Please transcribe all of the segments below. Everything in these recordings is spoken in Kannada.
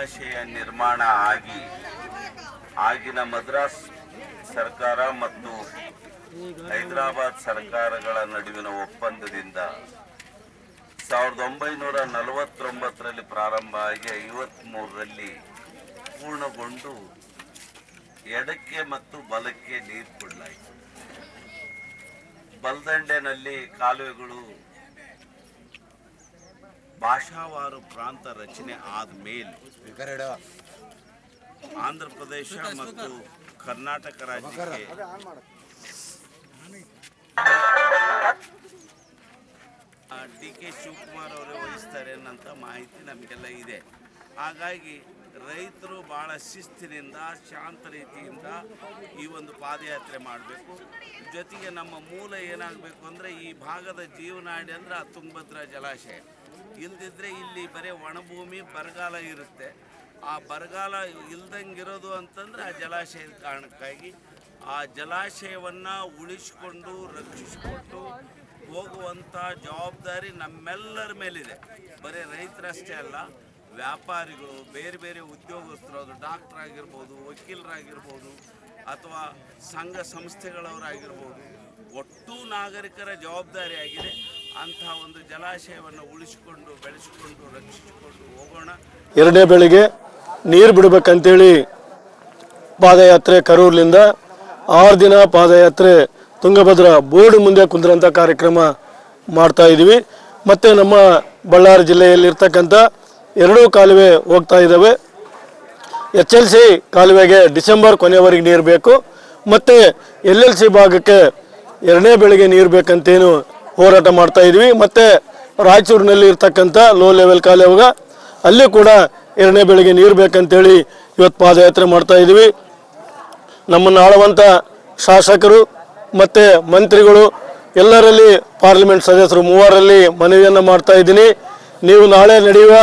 ಜಲಾಶಯ ನಿರ್ಮಾಣ ಆಗಿ ಆಗಿನ ಮದ್ರಾಸ್ ಸರ್ಕಾರ ಮತ್ತು ಹೈದರಾಬಾದ್ ಸರ್ಕಾರಗಳ ನಡುವಿನ ಒಪ್ಪಂದದಿಂದ ಸಾವಿರದ ಒಂಬೈನೂರ ನಲವತ್ತೊಂಬತ್ತರಲ್ಲಿ ಪ್ರಾರಂಭ ಆಗಿ ಐವತ್ಮೂರರಲ್ಲಿ ಪೂರ್ಣಗೊಂಡು ಎಡಕ್ಕೆ ಮತ್ತು ಬಲಕ್ಕೆ ನೀರು ಕೊಡಲಾಯಿತು ಬಲದಂಡೆನಲ್ಲಿ ಕಾಲುವೆಗಳು ಭಾಷಾವಾರು ಪ್ರಾಂತ ರಚನೆ ಆದ್ಮೇಲೆ ಆಂಧ್ರ ಪ್ರದೇಶ ಮತ್ತು ಕರ್ನಾಟಕ ರಾಜ್ಯಕ್ಕೆ ಡಿ ಕೆ ಶಿವಕುಮಾರ್ ಅವರೇ ವಹಿಸ್ತಾರೆ ಅನ್ನೋಂಥ ಮಾಹಿತಿ ನಮಗೆಲ್ಲ ಇದೆ. ಹಾಗಾಗಿ ರೈತರು ಭಾಳ ಶಿಸ್ತಿನಿಂದ ಶಾಂತ ರೀತಿಯಿಂದ ಈ ಒಂದು ಪಾದಯಾತ್ರೆ ಮಾಡಬೇಕು. ಜೊತೆಗೆ ನಮ್ಮ ಮೂಲ ಏನಾಗಬೇಕು ಅಂದರೆ ಈ ಭಾಗದ ಜೀವನಾಡಿ ಅಂದರೆ ಆ ತುಂಗಭದ್ರಾ ಜಲಾಶಯ. ಇಲ್ದಿದ್ರೆ ಇಲ್ಲಿ ಬರೀ ಒಣಭೂಮಿ ಬರಗಾಲ ಇರುತ್ತೆ. ಆ ಬರಗಾಲ ಇಲ್ದಂಗಿರೋದು ಅಂತಂದ್ರೆ ಆ ಜಲಾಶಯದ ಕಾರಣಕ್ಕಾಗಿ ಆ ಜಲಾಶಯವನ್ನು ಉಳಿಸಿಕೊಂಡು, ರಕ್ಷಿಸಿಕೊಂಡು ಹೋಗುವಂಥ ಜವಾಬ್ದಾರಿ ನಮ್ಮೆಲ್ಲರ ಮೇಲಿದೆ. ಬರೀ ರೈತರಷ್ಟೇ ಅಲ್ಲ, ವ್ಯಾಪಾರಿಗಳು, ಬೇರೆ ಬೇರೆ ಉದ್ಯೋಗಸ್ಥರು ಅದು ಡಾಕ್ಟರ್ ಆಗಿರ್ಬೋದು ವಕೀಲರಾಗಿರ್ಬೋದು, ಅಥವಾ ಸಂಘ ಸಂಸ್ಥೆಗಳವರಾಗಿರ್ಬೋದು, ಒಟ್ಟು ನಾಗರಿಕರ ಜವಾಬ್ದಾರಿ ಅಂಥ ಒಂದು ಜಲಾಶಯವನ್ನು ಉಳಿಸಿಕೊಂಡು, ಬೆಳೆಸಿಕೊಂಡು, ರಕ್ಷಿಸಿಕೊಂಡು ಹೋಗೋಣ. ಎರಡನೇ ಬೆಳಿಗ್ಗೆ ನೀರು ಬಿಡಬೇಕಂತೇಳಿ ಪಾದಯಾತ್ರೆ ಕರೂರ್ಲಿಂದ ಆರು ದಿನ ಪಾದಯಾತ್ರೆ ತುಂಗಭದ್ರಾ ಬೋರ್ಡ್ ಮುಂದೆ ಕುಂದ್ರಂಥ ಕಾರ್ಯಕ್ರಮ ಮಾಡ್ತಾ ಇದ್ದೀವಿ. ಮತ್ತು ನಮ್ಮ ಬಳ್ಳಾರಿ ಜಿಲ್ಲೆಯಲ್ಲಿರ್ತಕ್ಕಂಥ ಎರಡೂ ಕಾಲುವೆ ಹೋಗ್ತಾ ಇದ್ದಾವೆ. ಎಚ್ ಎಲ್ ಸಿ ಕಾಲುವೆಗೆ ಡಿಸೆಂಬರ್ ಕೊನೆಯವರೆಗೆ ನೀರು ಬೇಕು. ಮತ್ತು ಎಲ್ ಎಲ್ ಸಿ ಭಾಗಕ್ಕೆ ಎರಡನೇ ಬೆಳೆಗೆ ನೀರು ಬೇಕಂತೇನು ಹೋರಾಟ ಮಾಡ್ತಾ ಇದ್ವಿ. ಮತ್ತು ರಾಯಚೂರಿನಲ್ಲಿ ಇರ್ತಕ್ಕಂಥ ಲೋ ಲೆವೆಲ್ ಕಾಲುವೆಗ ಅಲ್ಲಿ ಕೂಡ ಎರಡನೇ ಬೆಳಗ್ಗೆ ನೀರು ಬೇಕಂತೇಳಿ ಇವತ್ತು ಪಾದಯಾತ್ರೆ ಮಾಡ್ತಾ ಇದ್ವಿ. ನಮ್ಮನ್ನು ಆಳುವಂಥ ಶಾಸಕರು ಮತ್ತು ಮಂತ್ರಿಗಳು ಎಲ್ಲರಲ್ಲಿ ಪಾರ್ಲಿಮೆಂಟ್ ಸದಸ್ಯರು ಮೂವರಲ್ಲಿ ಮನವಿಯನ್ನು ಮಾಡ್ತಾ ಇದ್ದೀನಿ. ನೀವು ನಾಳೆ ನಡೆಯುವ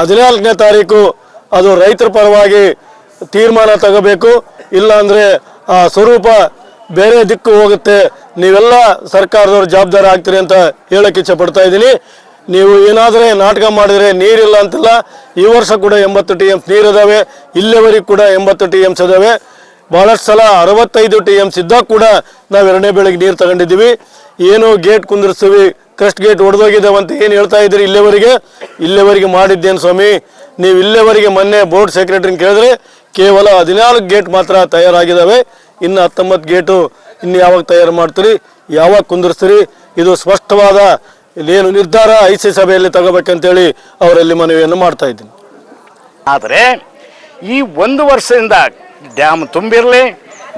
ಹದಿನಾಲ್ಕನೇ ತಾರೀಕು ಅದು ರೈತರ ಪರವಾಗಿ ತೀರ್ಮಾನ ತಗೋಬೇಕು. ಇಲ್ಲಾಂದರೆ ಆ ಸ್ವರೂಪ ಬೇರೆ ದಿಕ್ಕು ಹೋಗುತ್ತೆ. ನೀವೆಲ್ಲ ಸರ್ಕಾರದವ್ರು ಜವಾಬ್ದಾರಿ ಆಗ್ತೀರಿ ಅಂತ ಹೇಳಕ್ಕೆ ಇಚ್ಛೆ ಪಡ್ತಾ ಇದ್ದೀನಿ. ನೀವು ಏನಾದರೆ ನಾಟಕ ಮಾಡಿದರೆ ನೀರಿಲ್ಲ ಅಂತಿಲ್ಲ. ಈ ವರ್ಷ ಕೂಡ ಎಂಬತ್ತು ಟಿ ಎಮ್ಸ್ ನೀರಿದಾವೆ. ಇಲ್ಲಿವರೆಗೆ ಕೂಡ ಎಂಬತ್ತು ಟಿ ಎಮ್ಸ್ ಇದಾವೆ. ಭಾಳಷ್ಟು ಸಲ ಅರವತ್ತೈದು ಟಿ ಎಮ್ಸ್ ಇದ್ದಾಗ ಕೂಡ ನಾವು ಎರಡನೇ ಬೆಳಗ್ಗೆ ನೀರು ತಗೊಂಡಿದ್ದೀವಿ. ಏನು ಗೇಟ್ ಕುಂದಿರ್ಸ್ತೀವಿ. ಕ್ರಸ್ಟ್ ಗೇಟ್ ಒಡೆದೋಗಿದ್ದಾವೆ ಅಂತ ಏನು ಹೇಳ್ತಾ ಇದ್ದೀರಿ ಇಲ್ಲಿವರೆಗೆ? ಇಲ್ಲಿವರೆಗೆ ಮಾಡಿದ್ದೇನು ಸ್ವಾಮಿ? ನೀವು ಇಲ್ಲಿವರೆಗೆ ಮೊನ್ನೆ ಬೋರ್ಡ್ ಸೆಕ್ರೆಟರಿನ ಕೇಳಿದ್ರೆ ಕೇವಲ ಹದಿನಾಲ್ಕು ಗೇಟ್ ಮಾತ್ರ ತಯಾರಾಗಿದ್ದಾವೆ. ಇನ್ನು ಹತ್ತೊಂಬತ್ತು ಗೇಟು ಇನ್ನು ಯಾವಾಗ ತಯಾರು ಮಾಡ್ತೀರಿ, ಯಾವಾಗ ಕುಂದಿರ್ಸ್ತೀರಿ, ಇದು ಸ್ಪಷ್ಟವಾದ ಏನು ನಿರ್ಧಾರ ಐ ಸಿ ಸಭೆಯಲ್ಲಿ ತಗೋಬೇಕಂತೇಳಿ ಅವರಲ್ಲಿ ಮನವಿಯನ್ನು ಮಾಡ್ತಾ ಇದ್ದೀನಿ. ಆದರೆ ಈ ಒಂದು ವರ್ಷದಿಂದ ಡ್ಯಾಮ್ ತುಂಬಿರಲಿ,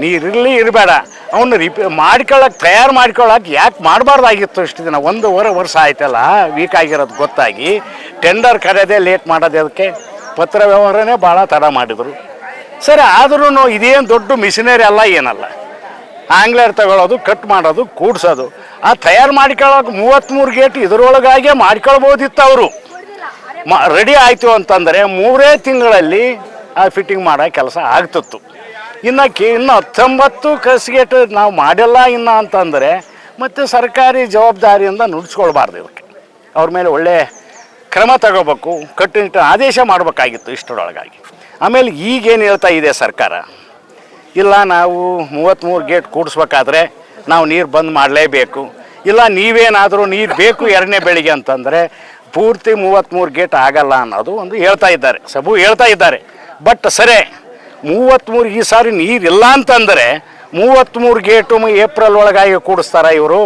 ನೀರಿರಲಿ, ಇರಬೇಡ. ಅವನು ರಿಪೇ ಮಾಡ್ಕೊಳ್ಳೋಕೆ ತಯಾರು ಮಾಡ್ಕೊಳ್ಳೋಕೆ ಯಾಕೆ ಮಾಡಬಾರ್ದಾಗಿತ್ತು ಇಷ್ಟು ದಿನ? ಒಂದೂವರೆ ವರ್ಷ ಆಯ್ತಲ್ಲ ವೀಕ್ ಆಗಿರೋದು ಗೊತ್ತಾಗಿ ಟೆಂಡರ್ ಕರೆಯೋದೇ ಲೇಟ್ ಮಾಡೋದೇ ಅದಕ್ಕೆ ಪತ್ರ ವ್ಯವಹಾರನೇ ಭಾಳ ತಡ ಮಾಡಿದರು. ಸರಿ ಆದ್ರೂ ಇದೇನು ದೊಡ್ಡ ಮಿಷಿನರಿ ಅಲ್ಲ, ಏನಲ್ಲ. ಆಂಗ್ಲರ್ ತಗೊಳ್ಳೋದು ಕಟ್ ಮಾಡೋದು, ಕೂಡ್ಸೋದು. ಆ ತಯಾರು ಮಾಡ್ಕೊಳ್ಳೋಕೆ ಮೂವತ್ತ್ಮೂರು ಗೇಟ್ ಇದರೊಳಗಾಗೆ ಮಾಡ್ಕೊಳ್ಬೋದಿತ್ತು ಅವರು. ಮ, ರೆಡಿ ಆಯಿತು ಅಂತಂದರೆ ಮೂರೇ ತಿಂಗಳಲ್ಲಿ ಆ ಫಿಟ್ಟಿಂಗ್ ಮಾಡೋ ಕೆಲಸ ಆಗ್ತಿತ್ತು. ಇನ್ನು ಕೆ, ಇನ್ನು ಹತ್ತೊಂಬತ್ತು ಕಸ್ಗೇಟ್ ನಾವು ಮಾಡಿಲ್ಲ ಇನ್ನು ಅಂತಂದರೆ ಮತ್ತು ಸರ್ಕಾರಿ ಜವಾಬ್ದಾರಿಯಿಂದ ನುಡಿಸ್ಕೊಳ್ಬಾರ್ದು ಇದಕ್ಕೆ. ಅವ್ರ ಮೇಲೆ ಒಳ್ಳೆ ಕ್ರಮ ತಗೋಬೇಕು ಕಟ್ಟುನಿಟ್ಟು ಆದೇಶ ಮಾಡಬೇಕಾಗಿತ್ತು ಇಷ್ಟರೊಳಗಾಗಿ. ಆಮೇಲೆ ಈಗೇನು ಹೇಳ್ತಾ ಇದೆ ಸರ್ಕಾರ? ಇಲ್ಲ, ನಾವು ಮೂವತ್ತ್ಮೂರು ಗೇಟ್ ಕೂಡಿಸ್ಬೇಕಾದ್ರೆ ನಾವು ನೀರು ಬಂದ್ ಮಾಡಲೇಬೇಕು. ಇಲ್ಲ, ನೀವೇನಾದರೂ ನೀರು ಬೇಕು ಎರಡನೇ ಬೆಳಿಗ್ಗೆ ಅಂತಂದರೆ ಪೂರ್ತಿ ಮೂವತ್ತ್ಮೂರು ಗೇಟ್ ಆಗಲ್ಲ ಅನ್ನೋದು ಒಂದು ಹೇಳ್ತಾ ಇದ್ದಾರೆ. ಸಬು ಹೇಳ್ತಾ ಇದ್ದಾರೆ. ಬಟ್ ಸರಿ ಮೂವತ್ತ್ಮೂರು ಈ ಸಾರಿ ನೀರಿಲ್ಲ ಅಂತಂದರೆ ಮೂವತ್ತ್ಮೂರು ಗೇಟು ಏಪ್ರಿಲ್ ಒಳಗಾಗಿ ಕೂಡಿಸ್ತಾರ ಇವರು?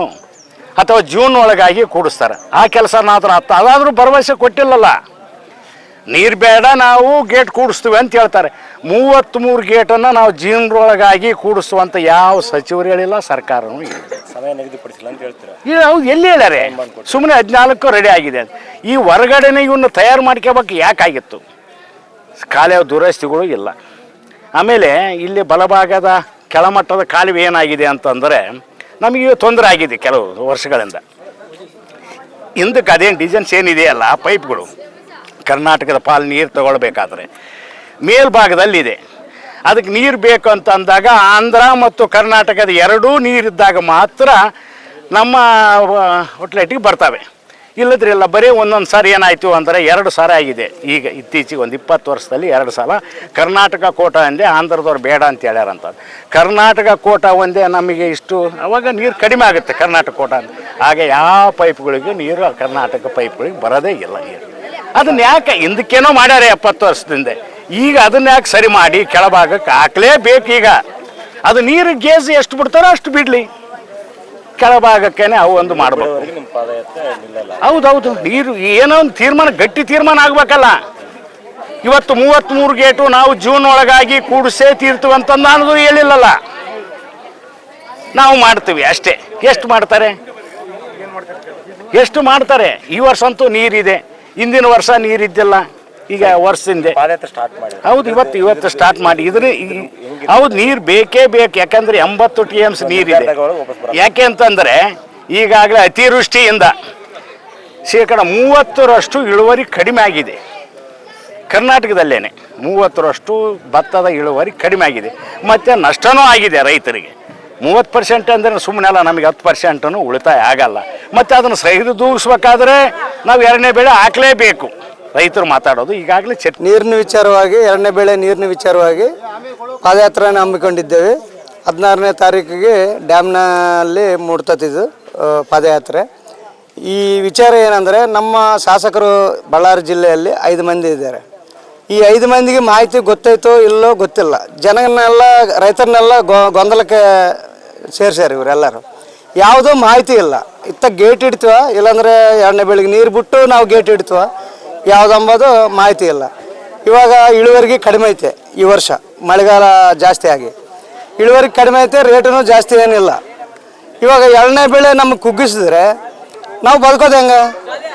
ಅಥವಾ ಜೂನ್ ಒಳಗಾಗಿ ಕೂಡಿಸ್ತಾರೆ? ಆ ಕೆಲಸನಾದ್ರೂ ಅತ್ತ ಅದಾದರೂ ಭರವಸೆ ಕೊಟ್ಟಿಲ್ಲಲ್ಲ? ನೀರು ಬೇಡ ನಾವು ಗೇಟ್ ಕೂಡಿಸ್ತೀವಿ ಅಂತ ಹೇಳ್ತಾರೆ. ಮೂವತ್ತ್ಮೂರು ಗೇಟನ್ನು ನಾವು ಜೀವನದೊಳಗಾಗಿ ಕೂಡಿಸುವಂಥ ಯಾವ ಸಚಿವರು ಹೇಳಿಲ್ಲ ಸರ್ಕಾರನೂ ಇಲ್ಲ. ಸಮಯ ನಿಗದಿಪಡಿಸಿಲ್ಲ ಅಂತ ಹೇಳ್ತೀರ? ಅವ್ರು ಎಲ್ಲಿ ಹೇಳ್ಯಾರೆ? ಸುಮ್ಮನೆ ಹದಿನಾಲ್ಕು ರೆಡಿ ಆಗಿದೆ. ಈ ಹೊರಗಡೆನೆ ಇವನ್ನ ತಯಾರು ಮಾಡ್ಕೋಬೇಕು ಯಾಕಾಗಿತ್ತು ಕಾಲುವೆ ದುರಸ್ತಿಗಳು ಇಲ್ಲ. ಆಮೇಲೆ ಇಲ್ಲಿ ಬಲಭಾಗದ ಕೆಳಮಟ್ಟದ ಕಾಲುವೆ ಏನಾಗಿದೆ ಅಂತಂದರೆ ನಮಗೆ ತೊಂದರೆ ಆಗಿದೆ ಕೆಲವು ವರ್ಷಗಳಿಂದ. ಹಿಂದಕ್ಕೆ ಅದೇನು ಡಿಸೈನ್ಸ್ ಏನಿದೆಯಲ್ಲ ಪೈಪ್ಗಳು. ಕರ್ನಾಟಕದ ಪಾಲು ನೀರು ತಗೊಳ್ಬೇಕಾದ್ರೆ. ಮೇಲ್ಭಾಗದಲ್ಲಿದೆ. ಅದಕ್ಕೆ ನೀರು ಬೇಕು ಅಂತ ಅಂದಾಗ ಆಂಧ್ರ ಮತ್ತು ಕರ್ನಾಟಕದ ಎರಡೂ ನೀರಿದ್ದಾಗ ಮಾತ್ರ ನಮ್ಮ ಔಟ್ಲೆಟಿಗೆ ಬರ್ತವೆ. ಇಲ್ಲದ್ರೆ ಇಲ್ಲ, ಬರೀ ಒಂದೊಂದು ಸಾರಿ ಏನಾಯಿತು ಅಂದರೆ ಎರಡು ಸಾರಿ ಆಗಿದೆ. ಈಗ ಇತ್ತೀಚೆಗೆ ಒಂದು ಇಪ್ಪತ್ತು ವರ್ಷದಲ್ಲಿ ಎರಡು ಸಲ ಕರ್ನಾಟಕ ಕೋಟ ಅಂದೆ, ಆಂಧ್ರದವ್ರು ಬೇಡ ಅಂತ ಹೇಳ್ಯಾರಂತ ಕರ್ನಾಟಕ ಕೋಟ ಒಂದೇ ನಮಗೆ ಇಷ್ಟು, ಅವಾಗ ನೀರು ಕಡಿಮೆ ಆಗುತ್ತೆ ಕರ್ನಾಟಕ ಕೋಟ ಅಂತ. ಹಾಗೆ ಯಾವ ಪೈಪ್ಗಳಿಗೂ ನೀರು ಕರ್ನಾಟಕ ಪೈಪ್ಗಳಿಗೆ ಬರೋದೇ ಇಲ್ಲ ನೀರು. ಅದನ್ನ ಯಾಕೆ ಹಿಂದಕ್ಕೇನೋ ಮಾಡ್ಯಾರೆ ಎಪ್ಪತ್ತು ವರ್ಷದಿಂದ. ಈಗ ಅದನ್ನ ಯಾಕೆ ಸರಿ ಮಾಡಿ ಕೆಳಭಾಗಕ್ಕೆ ಹಾಕ್ಲೇಬೇಕು ಈಗ. ಅದು ನೀರು ಗೇಜ್ ಎಷ್ಟು ಬಿಡ್ತಾರೋ ಅಷ್ಟು ಬಿಡಲಿ. ಕೆಳಭಾಗಕ್ಕೇನೆ ಅವು ಒಂದು ಮಾಡಬೇಕು. ಹೌದೌದು ನೀರು ಏನೋ ಒಂದು ತೀರ್ಮಾನ ಗಟ್ಟಿ ತೀರ್ಮಾನ ಆಗ್ಬೇಕಲ್ಲ. ಇವತ್ತು ಮೂವತ್ತ್ಮೂರು ಗೇಟು ನಾವು ಜೂನ್ ಒಳಗಾಗಿ ಕೂಡಿಸೇ ತೀರ್ತೀವಿ ಅಂತಂದು ಅನ್ನೋದು ಹೇಳಿಲ್ಲಲ್ಲ. ನಾವು ಮಾಡ್ತೀವಿ ಅಷ್ಟೇ. ಎಷ್ಟು ಮಾಡ್ತಾರೆ? ಎಷ್ಟು ಮಾಡ್ತಾರೆ? ಈ ವರ್ಷ ಅಂತೂ ನೀರಿದೆ. ಹಿಂದಿನ ವರ್ಷ ನೀರಿದ್ದಿಲ್ಲ ಈಗ ವರ್ಷದಿಂದ ಸ್ಟಾರ್ಟ್ ಮಾಡಿ ಹೌದು ಇವತ್ತು ಇವತ್ತು ಸ್ಟಾರ್ಟ್ ಮಾಡಿ. ಇದ್ರ ಹೌದು ನೀರು ಬೇಕೇ ಬೇಕು. ಯಾಕಂದ್ರೆ ಎಂಬತ್ತು ಟಿ ಎಮ್ಸ್ ನೀರಿದೆ. ಯಾಕೆ ಅಂತಂದ್ರೆ ಈಗಾಗಲೇ ಅತಿವೃಷ್ಟಿಯಿಂದ ಶೇಕಡ ಮೂವತ್ತರಷ್ಟು ಇಳುವರಿ ಕಡಿಮೆ ಆಗಿದೆ. ಕರ್ನಾಟಕದಲ್ಲೇನೆ ಮೂವತ್ತರಷ್ಟು ಭತ್ತದ ಇಳುವರಿ ಕಡಿಮೆ ಆಗಿದೆ. ಮತ್ತು ನಷ್ಟನೂ ಆಗಿದೆ ರೈತರಿಗೆ. ಮೂವತ್ತು ಪರ್ಸೆಂಟ್ ಅಂದರೆ ಸುಮ್ಮನೆ ಅಲ್ಲ, ನಮಗೆ ಹತ್ತು ಪರ್ಸೆಂಟನ್ನು ಉಳಿತಾಯ ಆಗಲ್ಲ. ಮತ್ತು ಅದನ್ನು ಸಹಿದು ದೂಗಿಸ್ಬೇಕಾದ್ರೆ ನಾವು ಎರಡನೇ ಬೆಳೆ ಹಾಕಲೇಬೇಕು. ರೈತರು ಮಾತಾಡೋದು ಈಗಾಗಲೇ ಚಟ್ ನೀರಿನ ವಿಚಾರವಾಗಿ, ಎರಡನೇ ಬೆಳೆ ನೀರಿನ ವಿಚಾರವಾಗಿ ಪಾದಯಾತ್ರೆಯನ್ನು ಹಮ್ಮಿಕೊಂಡಿದ್ದೇವೆ. ಹದಿನಾರನೇ ತಾರೀಕಿಗೆ ಡ್ಯಾಮ್ನಲ್ಲಿ ಮೂಡ್ತತ್ತಿದ್ದು ಪಾದಯಾತ್ರೆ. ಈ ವಿಚಾರ ಏನಂದರೆ, ನಮ್ಮ ಶಾಸಕರು ಬಳ್ಳಾರಿ ಜಿಲ್ಲೆಯಲ್ಲಿ ಐದು ಮಂದಿ ಇದ್ದಾರೆ. ಈ ಐದು ಮಂದಿಗೆ ಮಾಹಿತಿ ಗೊತ್ತಾಯ್ತೋ ಇಲ್ಲೋ ಗೊತ್ತಿಲ್ಲ. ಜನಗಳನ್ನೆಲ್ಲ ರೈತರನ್ನೆಲ್ಲ ಗೊಂದಲಕ್ಕೆ ಸೇರಿಸ್ಯಾರ ಇವರೆಲ್ಲರೂ ಯಾವುದೂ ಮಾಹಿತಿ ಇಲ್ಲ. ಇತ್ತ ಗೇಟ್ ಇಡ್ತೀವ ಇಲ್ಲಾಂದ್ರೆ ಎರಡನೇ ಬೆಳಿಗ್ಗೆ ನೀರು ಬಿಟ್ಟು ನಾವು ಗೇಟ್ ಇಡ್ತೀವ ಯಾವುದಂಬೋದು ಮಾಹಿತಿ ಇಲ್ಲ. ಇವಾಗ ಇಳುವರಿಗೆ ಕಡಿಮೆ ಐತೆ ಈ ವರ್ಷ, ಮಳೆಗಾಲ ಜಾಸ್ತಿ ಆಗಿ. ಇಳುವರಿ ಕಡಿಮೆ ಐತೆ ರೇಟೂ ಜಾಸ್ತಿ ಏನಿಲ್ಲ. ಇವಾಗ ಎರಡನೇ ಬೆಳೆ ನಮ್ಗೆ ಕುಗ್ಗಿಸಿದ್ರೆ, ನಾವು ಬದುಕೋದು ಹೆಂಗೆ?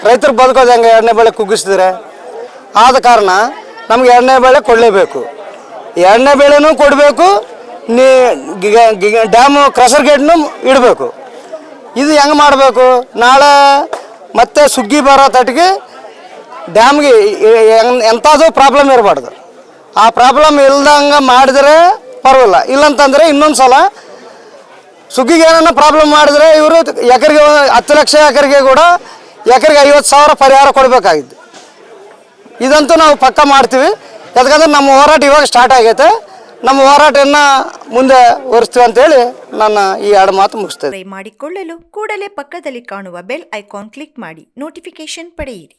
ರೈತರು ಬದುಕೋದು ಹೆಂಗೆ ಎರಡನೇ ಬೆಳೆ ಕುಗ್ಗಿಸಿದ್ರೆ? ಆದ ಕಾರಣ ನಮ್ಗೆ ಎರಡನೇ ಬೆಳೆ ಕೊಡಲೇಬೇಕು. ಎರಡನೇ ಬೆಳೆನೂ ಕೊಡಬೇಕು, ನೀ ಡ್ಯಾಮು ಕ್ರಷರ್ ಗೇಟ್ನು ಇಡಬೇಕು. ಇದು ಹೆಂಗೆ ಮಾಡಬೇಕು? ನಾಳೆ ಮತ್ತೆ ಸುಗ್ಗಿ ಬರೋ ತಟ್ಟಿಗೆ ಡ್ಯಾಮ್ಗೆ ಎಂಥದ್ದು ಪ್ರಾಬ್ಲಮ್ ಇರಬಾರ್ದು. ಆ ಪ್ರಾಬ್ಲಮ್ ಇಲ್ದಂಗೆ ಮಾಡಿದ್ರೆ ಪರವಾಗಿಲ್ಲ. ಇಲ್ಲಂತಂದರೆ ಇನ್ನೊಂದು ಸಲ ಸುಗ್ಗಿಗೆ ಏನನ್ನ ಪ್ರಾಬ್ಲಮ್ ಮಾಡಿದ್ರೆ ಇವರು ಎಕರೆಗೆ ಹತ್ತು ಲಕ್ಷ ಎಕರೆಗೆ ಕೂಡ ಎಕರೆಗೆ ಐವತ್ತು ಸಾವಿರ ಪರಿಹಾರ ಕೊಡಬೇಕಾಗಿದ್ದು ಇದಂತೂ ನಾವು ಪಕ್ಕ ಮಾಡ್ತೀವಿ. ಯಾಕಂದ್ರೆ ನಮ್ಮ ಹೋರಾಟ ಇವಾಗ ಸ್ಟಾರ್ಟ್ ಆಗೈತೆ. ನಮ್ಮ ಹೋರಾಟನ ಮುಂದೆ ಒರೆಸ್ತೀವಿ ಅಂತೇಳಿ ನನ್ನ ಈ ಎರಡು ಮಾತು ಸಬ್ಸ್ಕ್ರೈಬ್ ಮಾಡಿಕೊಳ್ಳಲು ಕೂಡಲೇ ಪಕ್ಕದಲ್ಲಿ ಕಾಣುವ ಬೆಲ್ ಐಕಾನ್ ಕ್ಲಿಕ್ ಮಾಡಿ. ನೋಟಿಫಿಕೇಶನ್ ಪಡೆಯಿರಿ.